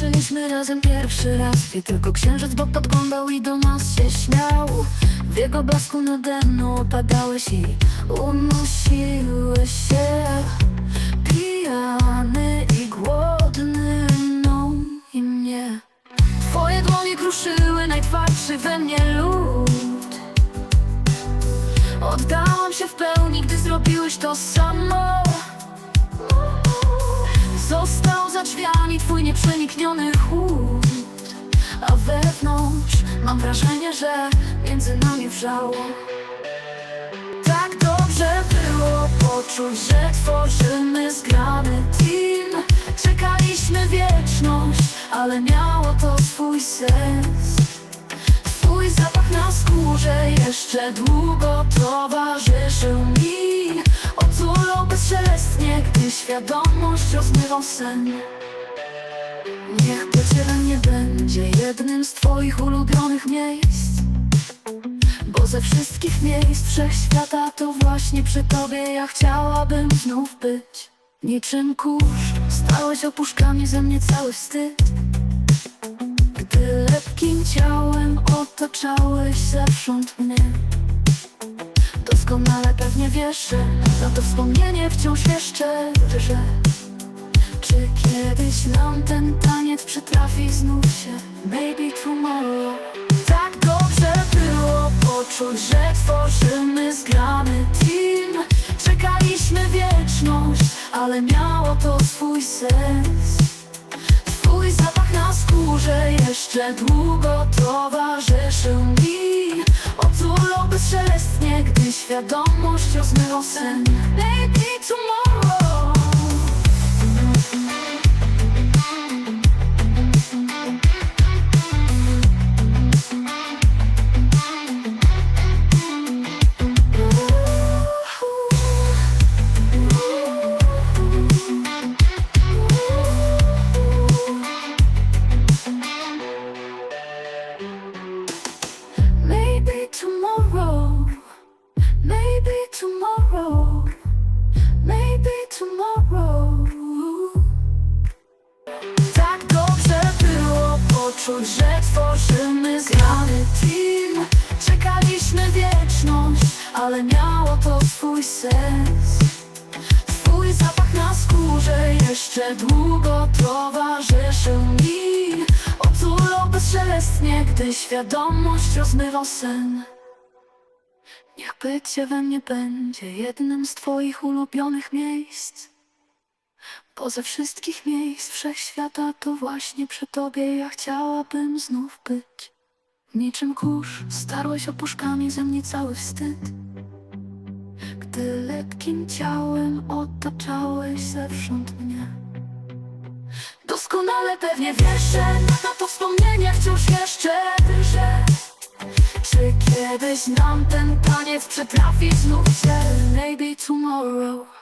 Tańczyliśmy razem pierwszy raz. Gdy tylko księżyc bo podglądał i do nas się śmiał. W jego blasku nade mną opadałeś i unosiłeś się. Pijany i głodny mną i mnie. Twoje dłonie kruszyły najtwardszy we mnie lód. Oddałam się w pełni, gdy zrobiłeś to samo. Został za drzwiami twój nieprzenikniony chłód A wewnątrz mam wrażenie, że między nami wrzało. Tak dobrze było poczuć, że tworzymy zgrany team. Czekaliśmy wieczność, ale miało to swój sens. Twój zapach na skórze jeszcze długo towarzyszył mi świadomość rozmywał sen. Niech bycie we mnie będzie jednym z twoich ulubionych miejsc. Bo ze wszystkich miejsc wszechświata to właśnie przy tobie ja chciałabym znów być. Niczym kurz, stałeś opuszkami ze mnie cały wstyd. Gdy lepkim ciałem otaczałeś zewsząd mnie. Doskonale pewnie wiesz, że na to wspomnienie wciąż jeszcze drżę. Czy kiedyś nam ten taniec przytrafi znów się? Maybe tomorrow. Tak dobrze było poczuć, że tworzymy zgrany team. Czekaliśmy wieczność, ale miało to swój sens. Twój zapach na skórze jeszcze długo towarzyszył mi bezszelestnie, gdy świadomość rozmywał sen. Tomorrow poczuć, że tworzymy zgrany team. Czekaliśmy wieczność, ale miało to swój sens. Twój zapach na skórze jeszcze długo towarzyszył mi Otulał bezszelestnie, gdy świadomość rozmywał sen Niech bycie we mnie będzie jednym z twoich ulubionych miejsc Ze wszystkich miejsc wszechświata to właśnie przy tobie ja chciałabym znów być. Niczym kurz starłeś opuszkami ze mnie cały wstyd. Gdy lepkim ciałem otaczałeś zewsząd mnie. Doskonale pewnie wiesz, że na to wspomnienie wciąż jeszcze drżę. Czy kiedyś nam ten taniec przytrafi znów się Maybe tomorrow